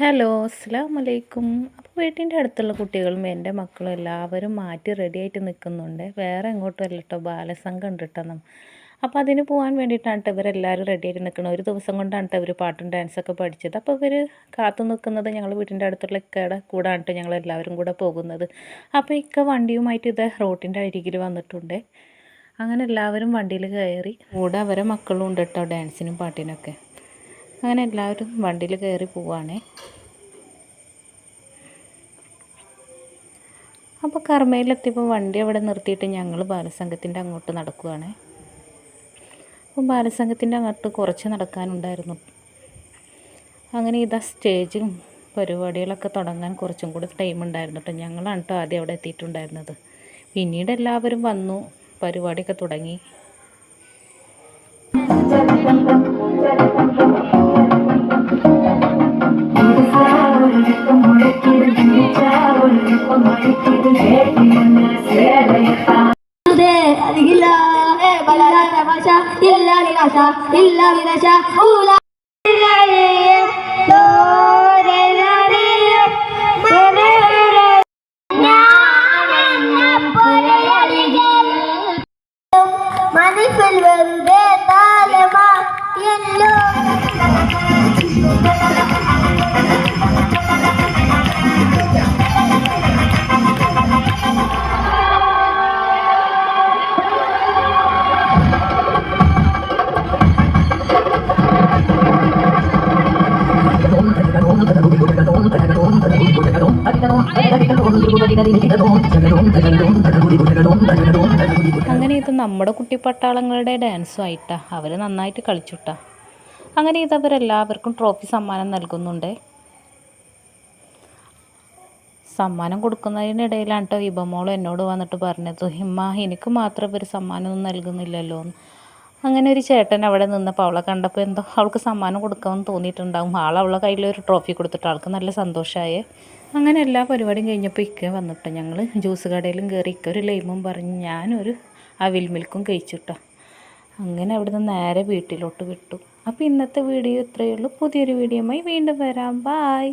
Hello അസ്സാം വലൈക്കും അപ്പോൾ വീട്ടിന്റെ അടുത്തുള്ള കുട്ടികളും എന്റെ മക്കളും എല്ലാവരും മാറ്റി റെഡിയായിട്ട് നിൽക്കുന്നുണ്ട് വേറെ എങ്ങോട്ടും അല്ല കേട്ടോ ബാലസംഘം ഉണ്ട് കേട്ടോ നമ്മ അപ്പോൾ അതിന് പോകാൻ വേണ്ടിയിട്ടാണ് ഇവരെല്ലാവരും റെഡിയായിട്ട് നിൽക്കുന്നത് ഒരു ദിവസം കൊണ്ടാണ് ഇവർ പാട്ടും ഡാൻസൊക്കെ പഠിച്ചത്. അപ്പോൾ ഇവർ കാത്തു നിൽക്കുന്നത് ഞങ്ങൾ വീട്ടിന്റെ അടുത്തുള്ള ഇക്കയുടെ കൂടാണ് ഞങ്ങൾ എല്ലാവരും കൂടെ പോകുന്നത്. അപ്പോൾ ഇക്ക വണ്ടിയുമായിട്ട് ഇത് റോട്ടിന്റെ അരികിൽ വന്നിട്ടുണ്ട്. അങ്ങനെ എല്ലാവരും വണ്ടിയിൽ കയറി. കൂടെ അവരെ മക്കളും ഉണ്ട് കേട്ടോ ഡാൻസിനും പാട്ടിനൊക്കെ. അങ്ങനെ എല്ലാവരും വണ്ടിയിൽ കയറി പോവാണേ. അപ്പോൾ കർമ്മയിലെത്തിയപ്പോൾ വണ്ടി അവിടെ നിർത്തിയിട്ട് ഞങ്ങൾ ബാലസംഘത്തിന്റെ അങ്ങോട്ട് നടക്കുകയാണ് അപ്പോൾ ബാലസംഘത്തിന്റെ അങ്ങോട്ട് കുറച്ച് നടക്കാനുണ്ടായിരുന്നു. അങ്ങനെ ഇതാ സ്റ്റേജും പരിപാടികളൊക്കെ തുടങ്ങാൻ കുറച്ചും കൂടി ടൈം ഉണ്ടായിരുന്നു കേട്ടോ ഞങ്ങളാണ് കേട്ടോ ആദ്യം അവിടെ എത്തിയിട്ടുണ്ടായിരുന്നത്. പിന്നീട് എല്ലാവരും വന്നു പരിപാടിയൊക്കെ തുടങ്ങി. العشا إلا للعشا إلا للعشا أولى மதிப்பில் வந்து தாலமா எல்லோ അങ്ങനെ ഇത് നമ്മുടെ കുട്ടി പട്ടാളങ്ങളുടെ ഡാൻസും ആയിട്ടാ. അവർ നന്നായിട്ട് കളിച്ചുട്ടാ. അങ്ങനെ ഇത് അവരെല്ലാവർക്കും ട്രോഫി സമ്മാനം നൽകുന്നുണ്ട്. സമ്മാനം കൊടുക്കുന്നതിനിടയിലാണ് കേട്ടോ വിഭമോൾ എന്നോട് വന്നിട്ട് പറഞ്ഞത്. ഹിമ്മ എനിക്ക് മാത്രം ഇവർ സമ്മാനമൊന്നും നൽകുന്നില്ലല്ലോ അങ്ങനെ ഒരു ചേട്ടൻ അവിടെ നിന്നപ്പോൾ അവളെ കണ്ടപ്പോൾ എന്തോ അവൾക്ക് സമ്മാനം കൊടുക്കാമെന്ന് തോന്നിയിട്ടുണ്ടാകും ആൾ അവളെ കയ്യിൽ ഒരു ട്രോഫി കൊടുത്തിട്ട് ആൾക്ക് നല്ല സന്തോഷമായേ അങ്ങനെ എല്ലാ പരിപാടിയും കഴിഞ്ഞപ്പോൾ ഇക്ക വന്നിട്ട്. ഞങ്ങൾ ജ്യൂസ് കടയിലും കയറി ഇക്ക ഒരു ലൈമും പറഞ്ഞ് ഞാനൊരു അവിൽ മിൽക്കും കഴിച്ചിട്ടോ. അങ്ങനെ അവിടുന്ന് നേരെ വീട്ടിലോട്ട് വിട്ടു. അപ്പോൾ ഇന്നത്തെ വീഡിയോ ഇത്രയേ ഉള്ളൂ. പുതിയൊരു വീഡിയോയുമായി വീണ്ടും വരാം. ബായ്